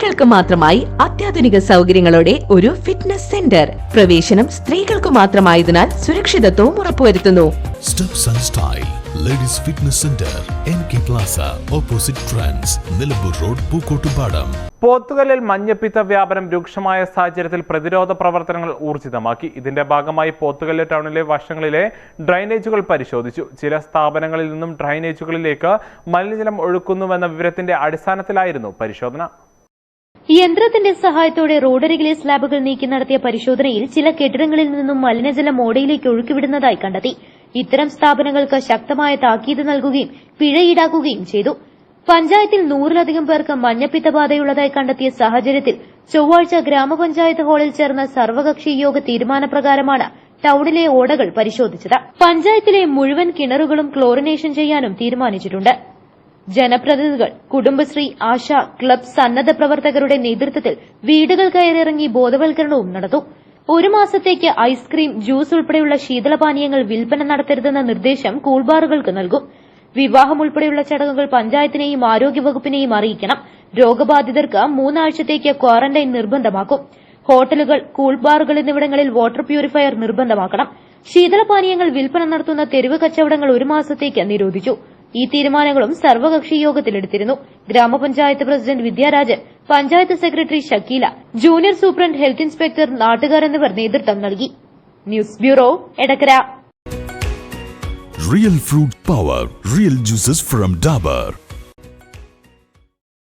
സ്ത്രീകൾക്ക് മാത്രമായി അത്യാധുനിക സൗകര്യങ്ങളോടെ ഒരു ഫിറ്റ്നസ് സെന്റർ പ്രവേശനം സ്ത്രീകൾക്ക് മാത്രമായതിനാൽ സുരക്ഷിതത്വവും ഉറപ്പുവരുത്തുന്നു. Ladies fitness centre N K plaza opposite trans Nilambur road Pookkottupadam പോത്തുകല്ലിൽ മഞ്ഞപ്പിത്ത വ്യാപനം രൂക്ഷമായ സാഹചര്യത്തിൽ പ്രതിരോധ പ്രവർത്തനങ്ങൾ ഊർജിതമാക്കി. ഇതിന്റെ ഭാഗമായി പോത്തുകല്ല് ടൗണിലെ വശങ്ങളിലെ ഡ്രൈനേജുകൾ പരിശോധിച്ചു. ചില സ്ഥാപനങ്ങളിൽ നിന്നും ഡ്രൈനേജുകളിലേക്ക് മലിനജലം ഒഴുക്കുന്നുവെന്ന വിവരത്തിന്റെ അടിസ്ഥാനത്തിലായിരുന്നു പരിശോധന. യന്ത്രത്തിന്റെ സഹായത്തോടെ റോഡരികിലെ സ്ലാബുകൾ നീക്കി നടത്തിയ പരിശോധനയിൽ ചില കെട്ടിടങ്ങളിൽ നിന്നും മലിനജലം ഓടയിലേക്ക് ഒഴുക്കിവിടുന്നതായി കണ്ടെത്തി. ഇത്തരം സ്ഥാപനങ്ങൾക്ക് ശക്തമായ താക്കീത് നൽകുകയും പിഴ ഈടാക്കുകയും ചെയ്തു. പഞ്ചായത്തിൽ നൂറിലധികം പേർക്ക് മഞ്ഞപ്പിത്തബാധയുള്ളതായി കണ്ടെത്തിയ സാഹചര്യത്തിൽ ചൊവ്വാഴ്ച ഗ്രാമപഞ്ചായത്ത് ഹാളിൽ ചേർന്ന സർവകക്ഷി യോഗ തീരുമാനപ്രകാരമാണ് ടൌണിലെ ഓടകൾ പരിശോധിച്ചത്. പഞ്ചായത്തിലെ മുഴുവൻ കിണറുകളും ക്ലോറിനേഷൻ ചെയ്യാനും തീരുമാനിച്ചിട്ടുണ്ട്. ജനപ്രതിനിധികൾ കുടുംബശ്രീ ആശ ക്ലബ് സന്നദ്ധ പ്രവർത്തകരുടെ നേതൃത്വത്തിൽ വീടുകൾ കയറിയിറങ്ങി ബോധവൽക്കരണവും നടത്തും ഒരു മാസത്തേക്ക് ഐസ്ക്രീം ജ്യൂസ് ഉൾപ്പെടെയുള്ള ശീതളപാനീയങ്ങൾ വിൽപ്പന നടത്തരുതെന്ന നിർദ്ദേശം കൂൾബാറുകൾക്ക് നൽകും. വിവാഹം ഉൾപ്പെടെയുള്ള ചടങ്ങുകൾ പഞ്ചായത്തിനെയും ആരോഗ്യവകുപ്പിനെയും അറിയിക്കണം. രോഗബാധിതർക്ക് മൂന്നാഴ്ചത്തേക്ക് ക്വാറന്റൈൻ നിർബന്ധമാക്കും. ഹോട്ടലുകൾ കൂൾബാറുകൾ എന്നിവിടങ്ങളിൽ വാട്ടർ പ്യൂരിഫയർ നിർബന്ധമാക്കണം. ശീതളപാനീയങ്ങൾ വിൽപ്പന നടത്തുന്ന തെരുവ് കച്ചവടങ്ങൾ ഒരു മാസത്തേക്ക് നിരോധിച്ചു. ഈ തീരുമാനങ്ങളും സർവകക്ഷി യോഗത്തിലെടുത്തിരുന്നു. ഗ്രാമപഞ്ചായത്ത് president Vidyarajan panchayat secretary Shakeela junior superintendent health inspector നാട്ടുകാർ എന്നിവർ നേതൃത്വം നൽകി. News bureau Edakkara. Real fruit power real juices from Dabur.